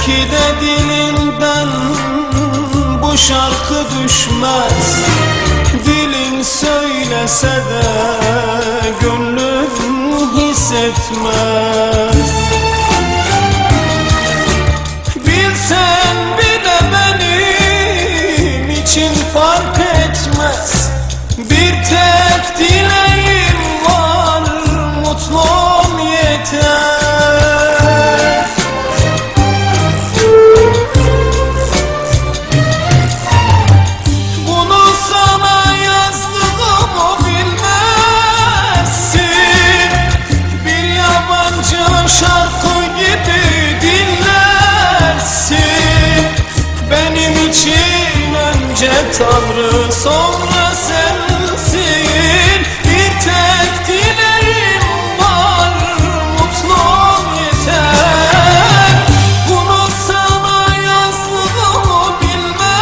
Belki de dilimden bu şarkı düşmez. Dilin söylese de gönlün hissetmez. Bilsen bile benim için fark etmez. Bir tek önce Tanrı sonra sensin Bir tek dileğim var mutlu ol yeter. Bunu sana yazdığımı bilmezsin.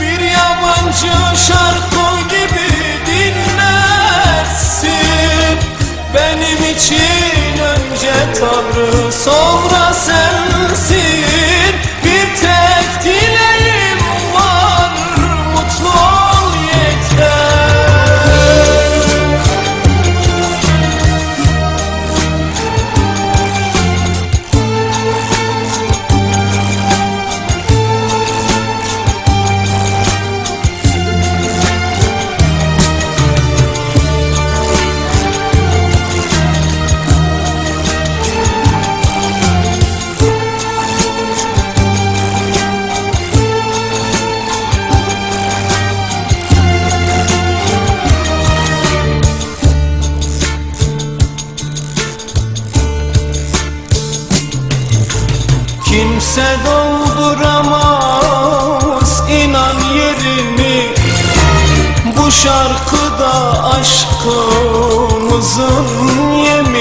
Bir yabancı şarkı gibi dinlersin. Benim için önce Tanrı sonra sensin Bu şarkıda aşkımızın yemini